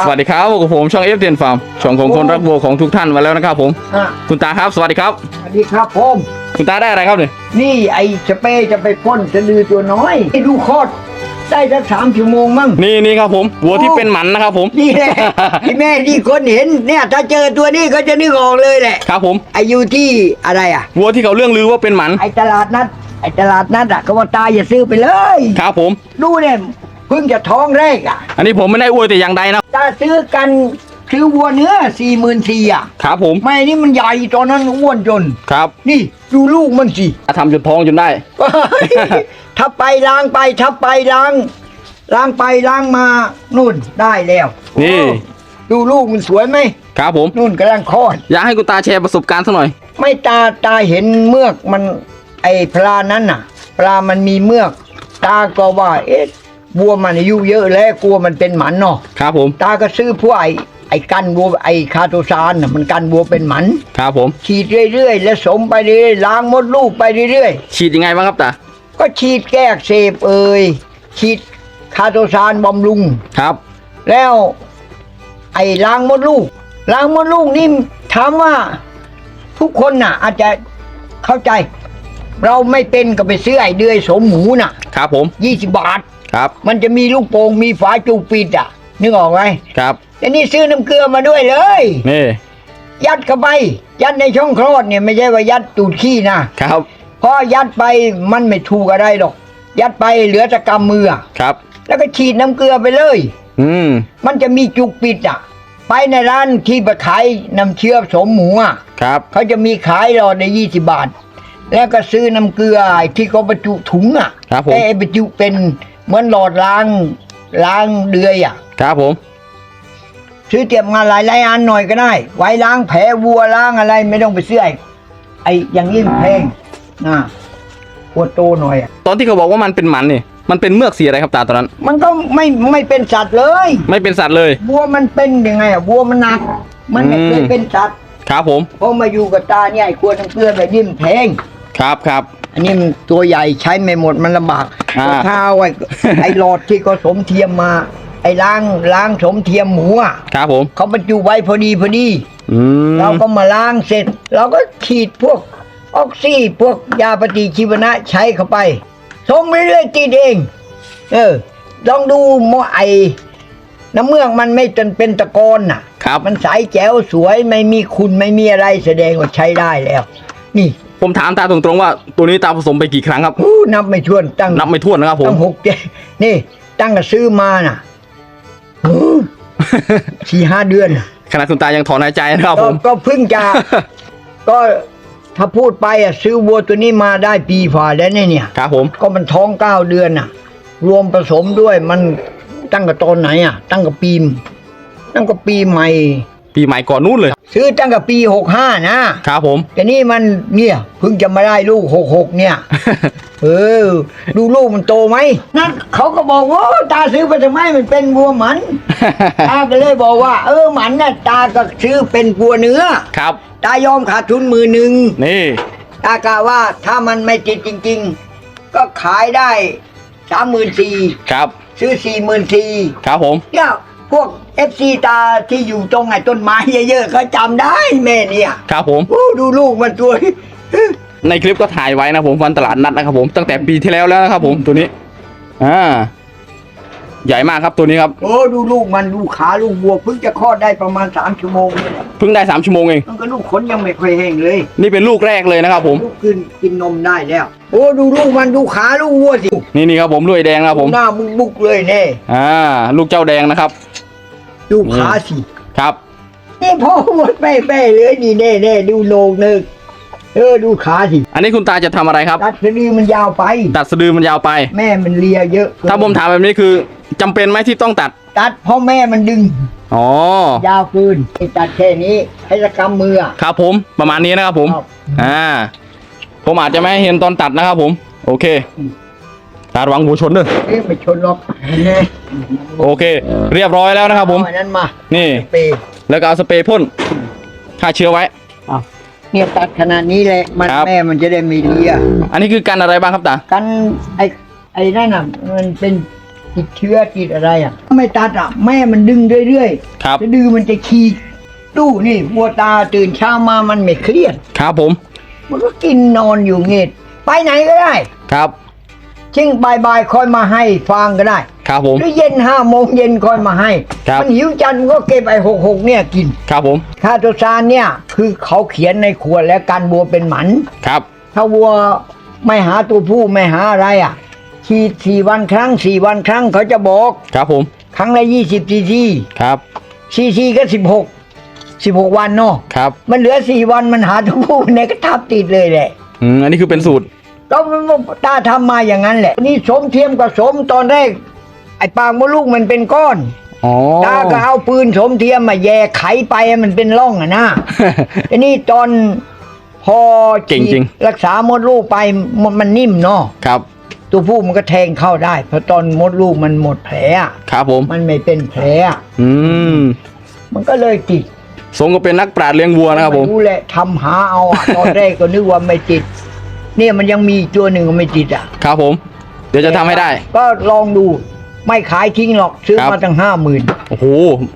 ครับสวัสดีครับพบกับผมช่องเอฟเนฟาร์มช่องของคนรักวัวของทุกท่านมาแล้วนะครับ ผม อะคุณตาครับ สวัสดีครับ สวัสดีครับผม คุณตาได้อะไรครับเนี่ยนี่ไอ้สเปรย์จะไปพ่นสะดือตัวน้อยให้ดูคลอด ได้สักสามชั่วโมงมั้ง นี่นี่ครับผมวัวที่เป็นหมันนะครับผมนี่แหละที่แม่ที่คนเห็นเนี่ยถ้าเจอตัวนี้ก็จะนึกออกเลยแหละครับผมอายุที่อะไรอะ วัวที่เขาเรื่องลือว่าเป็นหมันไอ้ตลาดนัดไอ้ตลาดนัดอะเขาว่าตายอย่าซื้อไปเลย ครับผม ดูเนี่ย เพิ่งจะท้องแรกอะ อันนี้ผมไม่ได้อวยแต่อย่างใดนะถ้าซื้อกันซื้อวัวเนื้อสี่หมื่นสี่อะครับผมไม่นี่มันใหญ่ตอนนั้นอ้วนจน ครับนี่ดูลูกมันสิทำจนท้องจนได้ถ้าไปล้างไปถ้าไปล้างล้างไปล้างมานู่นได้แล้วนี่ดูลูกมันสวยไหมครับผม นู่นกำลังคลอด อยากให้คุณตาแชร์ประสบการณ์สักหน่อย ไม่ตาตาเห็นเมือกมันไอ้ปลานั้นน่ะ ปลามันมีเมือก ตาก็ว่า เอ๊ะ วัวมันอายุเยอะแล้วกลัวมันเป็นหมันเนาะครับผม ตาก็ซื้อพวกไอ้ไอ้กันวัวไอ้คาโตซานน่ะมันกันวัวเป็นหมันครับผม ฉีดเรื่อยๆ แล้วสมไปเรื่อยๆล้างมดลูกไปเรื่อยๆฉีดยังไงบ้างครับตาก็ฉีดแก้อักเสบเอ่ยฉีดคาโตซานบำรุง ครับ แล้ว ไอ้ล้างมดลูกล้างมดลูกนี่ถามว่า ทุกคนน่ะ อาจจะเข้าใจ เราไม่เป็นก็ไปซื้อไอ้เดือยสมหมูน่ะครับผม ยี่สิบบาท ครับ มันจะมีลูกโป่งมีฝาจูบปิดอะ นึกออกไหมครับแต่นี่ซื้อน้ำเกลือมาด้วยเลย นี่ ยัดเข้าไป ยัดในช่องคลอดเนี่ยไม่ใช่ว่ายัดตูดขี้นะครับ เพราะยัดไปมันไม่ถูกอะไรหรอก ยัดไปเหลือแต่กำมืออะครับ แล้วก็ฉีดน้ำเกลือไปเลย อืม มันจะมีจุกปิดอะ ไปในร้านที่ไปขายน้ำเชื่อมสมหมูอะครับ เขาจะมีขายหลอดในยี่สิบาท แล้วก็ซื้อน้ำเกลือไอ้ที่เขาบรรจุถุงอะครับผม แต่ไอ้บรรจุเป็น เหมือนหลอดล้างล้างเดือยอะ ครับผม ซื้อเตรียมงานหลายหลายๆอันหน่อยก็ได้ ไว้ล้างแผลวัวล้างอะไรไม่ต้องไปซื้อไอ้ไอ้อย่างนี้มันแพงนะขวดโตหน่อยอะตอนที่เขาบอกว่ามันเป็นหมันนี่มันเป็นเมือกสีอะไรครับตาตอนนั้น มันก็ไม่ไม่เป็นสัตว์เลยไม่เป็นสัตว์เลย วัวมันเป็นยังไงอะวัวมันหนัก มันไม่เคยอืม เป็นสัตว์ครับผมพอมาอยู่กับตาเนี่ยไอ้ขวดน้ำเกลือแบบนี้มันแพง ครับครับ อันนี้มันตัวใหญ่ใช้ไม่หมดมันลำบากอ่าถ้าเอาไอ้ไอ้หลอดที่เขาสมเทียมมา ไอ้ล้างล้างสมเทียมหมูอะครับผม เขาบรรจุไว้พอดีพอดี อืม เราก็มาล้างเสร็จ เราก็ฉีดพวกออกซิพวกยาปฏิชีวนะใช้เข้าไปส่งไปเรื่อยติดเอง เออลองดูหมอไอน้ำเมือกมันไม่จนเป็นตะกอนน่ะ ครับ มันใสแจ๋วสวยไม่มีคุณไม่มีอะไรแสดงว่าใช้ได้แล้ว นี่ ผมถามตาตรงๆว่าตัวนี้ตาผสมไปกี่ครั้งครับ อู้นับไม่ถ้วนตั้งนับไม่ถ้วนนะครับผม ตั้งหกเจ็ดนี่ ตั้งแต่ซื้อมาน่ะอู้สี่ห้าเดือนน่ะขณะคุณตายังถอนหายใจนะครับก็ผม ก็เพิ่งจะ ก็ถ้าพูดไปอะซื้อวัวตัวนี้มาได้ปีฝ่าแล้วเนี่ยเนี่ย ครับผม ก็มันท้องเก้าเดือนน่ะ รวมผสมด้วยมันตั้งกับตอนไหนอะ ตั้งกับปีมตั้งกับปีใหม่ ปีใหม่ก่อนนู้นเลย ซื้อตั้งกับปีหกห้านะครับผม แต่นี่มันเนี่ยเพิ่งจะมาได้ลูกหกหกเนี่ย เออ ดูลูกมันโตไหมนั่นเขาก็บอกว่าตาซื้อไปทำไมมันเป็นวัวหมัน ตาก็เลยบอกว่า เออหมันน่ะตาก็ซื้อเป็นวัวเนื้อ ครับ ตายอมขาดทุนมือหนึ่งนี่ตากะว่าถ้ามันไม่ติดจริง ๆ ก็ขายได้สามหมื่นสี่ครับ ซื้อสี่หมื่นสี่ครับผมเนี่ย พวกเอฟซีตาที่อยู่ตรงไอ้ต้นไม้เยอะๆเขาจำได้แม่เนี่ยครับผม โอ้ดูลูกมันตัวในคลิปก็ถ่ายไว้นะผมวันตลาดนัดนะครับผมตั้งแต่ปีที่แล้วแล้วนะครับผมตัวนี้อ่า ใหญ่มากครับตัวนี้ครับโอ้ดูลูกมันดูขาลูกวัวเพิ่งจะคลอดได้ประมาณสามชั่วโมงนี่แหละเพิ่งได้สามชั่วโมงเองมันก็ลูกขนยังไม่ค่อยแห้งเลย นี่เป็นลูกแรกเลยนะครับผมลูกกินกินนมได้แล้ว โอ้ดูลูกมันดูขาลูกวัวสินี่นี่ครับผมลูกไอ้แดงนะครับผมหน้ามุกบุกๆเลยแน่อ่า ลูกเจ้าแดงนะครับ ดูขาสิครับนี่พ่อหมดแป้แป้ๆเลยนี่แน่แน่ๆดูโหนกเนึกเออดูขาสิ อันนี้คุณตาจะทำอะไรครับ ตัดสะดือมันยาวไป ตัดสะดือมันยาวไป แม่มันเลียเยอะเกินถ้าผมถามแบบนี้คือ จำเป็นไหมที่ต้องตัด ตัดเพ่อแม่มันดึง อ๋อ ยาวเกินไอ้ตัดแค่นี้ให้สกรรมมืออะ ครับผม ประมาณนี้นะครับผม ครับ อ่า ผมอาจจะไม่ให้เห็นตอนตัดนะครับผม โอเค ตาระวังหัวชนเด้อเอ๊ะไม่ชนหรอกโอเค เรียบร้อยแล้วนะครับผม เอาอันนั้นมานี่ เปย์แล้วก็เอาสเปรย์พ่นฆ่าเชื้อไว้ เอาเนี่ยตัดขนาดนี้แหละมันครับ แม่มันจะได้ไม่เลียอันนี้คือการอะไรบ้างครับตา กันไอ้ไอ้นั่นน่ะมันเป็น ติดเชื้อติดอะไรอะไม่ตัดอะแม่มันดึงเรื่อยครับ ๆจะดื้อมันจะขี้ตู้นี่วัวตาตื่นเช้ามามันไม่เครียด ครับผม มันก็กินนอนอยู่เงียไปไหนก็ได้ครับ ชิงบายบายๆคอยมาให้ฟังก็ได้ ครับผม หรือเย็นห้าโมงเย็นคอยมาให้ ครับ มันหิวจันทร์ก็เก็บไอ้หกหกเนี่ยกิน ครับผม คาโตซานเนี่ยคือเขาเขียนในขวดแล้วการวัวเป็นหมัน ครับ ถ้าวัวไม่หาตัวผู้ไม่หาอะไรอะ ฉีดสี่วันครั้งสี่วันครั้งเขาจะบอก ครับผม ครั้งละยี่สิบซีซีครับ ซีซีก็สิบหกสิบหกวันเนาะครับ มันเหลือสี่วันมันหาตัวผู้เนี่ยก็ทับติดเลยแหละอืมอันนี้คือเป็นสูตรก็ตาทำมาอย่างนั้นแหละ นี่สมเทียมกับสมตอนแรก ไอ้ปากมดลูกมันเป็นก้อนอ๋อตาก็เอาปืนสมเทียมมาแย่ไขไปให้มันเป็นร่องอะนะทีนี้ตอนพอเก่งจริงรักษามดลูกไปมันมันนิ่มเนาะครับ ตัวผู้มันก็แทงเข้าได้ เพราะตอนมดลูกมันหมดแผลอะครับผม มันไม่เป็นแผลอะอืมมันก็เลยติดสมก็เป็นนักปราชญ์เลี้ยงวัวนะครับผมไรู้แหละทำหาเอาอะตอนแรกก็นึกว่าไม่ติด เนี่ยมันยังมีอีกตัวหนึ่งก็ไม่ติดอะครับผม เดี๋ยวจะทำให้ได้ ก็ลองดูไม่ขายทิ้งหรอกซื้อครับ มาตั้งห้าหมื่น โอ้โห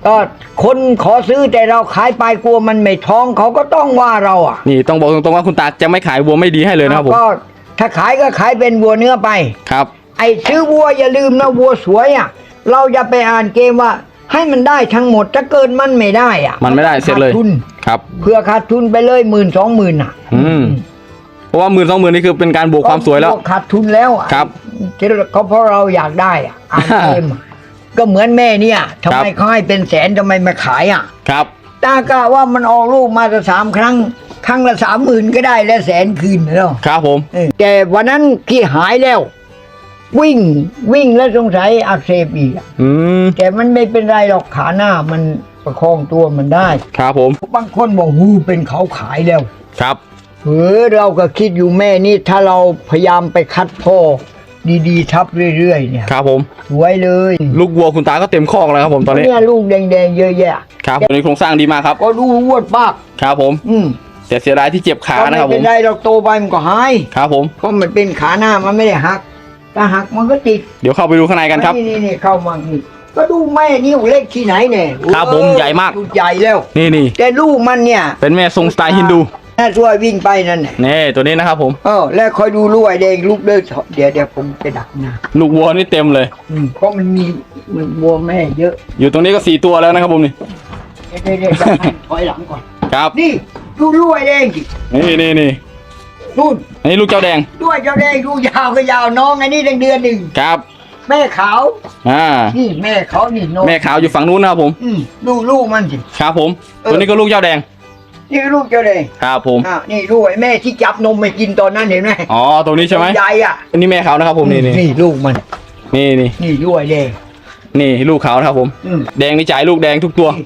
ก็คนขอซื้อแต่เราขายไปกลัวมันไม่ท้องเขาก็ต้องว่าเราอะนี่ต้องบอกตรงๆว่าคุณตาจะไม่ขายวัวไม่ดีให้เลยนะครับผม ก็ ถ้าขายก็ขายเป็นวัวเนื้อไป ครับ ไอ้ซื้อวัวอย่าลืมนะวัวสวยอะ เราอย่าไปอ่านเกมว่า ให้มันได้ทั้งหมดถ้าเกินมันไม่ได้อะมันไม่ได้เสร็จเลยขาทุนครับ เพื่อขาดทุนไปเลยหมื่นสองหมื่นอะอืมเพราะว่าหมื่นสองหมื่นนี่คือเป็นการบวกความสวยแล้ว ก็ขาดทุนแล้วอะครับ ที่ก็เพราะเราอยากได้อะอ่านเกมอะก็เหมือนแม่เนี่ยทำไมครับเขาให้เป็นแสนทำไมมาขายอะ ครับ ตากะว่ามันออกลูกมาจะสามครั้ง ครั้งละสามหมื่นก็ได้และแสนคืนแล้วครับผมเออแต่วันนั้นที่หายแล้ว วิ่งวิ่งแล้วสงสัยอักเสบอีกอะอืมแต่มันไม่เป็นไรหรอกขาหน้ามันประคองตัวมันได้ ครับผมบางคนบอกหูเป็นเขาขายแล้ว ครับเออเราก็คิดอยู่แม่นี่ถ้าเราพยายามไปคัดพ่อดีๆ ทับเรื่อยๆ เนี่ยครับผม สวยเลยลูกวัวคุณตาก็เต็มคอกแล้วครับผมตอนนี้เนี่ยลูกแดงๆ เยอะแยะ ครับตัวนี้โครงสร้างดีมากครับ ก็ดูอ้วนปาก ครับผม อืม แต่เสียดายที่เจ็บขาก็นะไม่ครับผเป็มนไรเราโตไปมันก็หายครับผม เพราะมันเป็นขาหน้ามันไม่ได้หักถ้าหักมันก็ติดเดี๋ยวเข้าไปดูข้างในกันครับ นี่นี่เข้ามานี่ก็ดูแม่นิ้วเล็กที่ไหนเนี่ยครับผมเออใหญ่มากดูใหญ่แล้ว นี่นี่แต่ลูกมันเนี่ยเป็นแม่ทรงสไตล์ฮินดูน่าช่วยวิ่งไปนั่นแหละนี่ตัวนี้นะครับผมเออแล้วคอยดูลูกไอ้แดงลูกเด้อเดี๋ยวเดี๋ยวผมไปดักหนะลูกวัวนี่เต็มเลย อืมเพราะมันมีมันวัวแม่เยอะอยู่ตรงนี้ก็สี่ตัวแล้วนะครับผมนี่เดี๋ยวเดี๋ยวเดี๋ยวให้ถอยหลังก่อน ครับ นี่ ดูลูกไอ้แดงสินี่นี่นี่นู่นอันนี้ลูกเจ้าแดงด้วยเจ้าแดงดูยาวก็ยาวน้องไอ้นี่ตั้งเดือนหนึ่งครับ แม่ขาวอ่า นี่แม่เขานี่น้องแม่ขาวอยู่ฝั่งนู้นนะครับผม อืมดูลูกมันสิ ครับผม เออ ตัวนี้ก็ลูกเจ้าแดง นี่ลูกเจ้าแดงครับผม อ่านี่ลูกไอ้แม่ที่จับนมไปกินตอนนั้นเห็นไหมอ๋อตรงนี้ใช่ไหมใหญ่อะอันนี้แม่เขานะครับผม นี่นี่นี่ลูกมัน นี่นี่นี่ด้วยแดงนี่ลูกเขานะครับผม อืม แดงนี่จ่ายลูกแดงทุกตัว นี่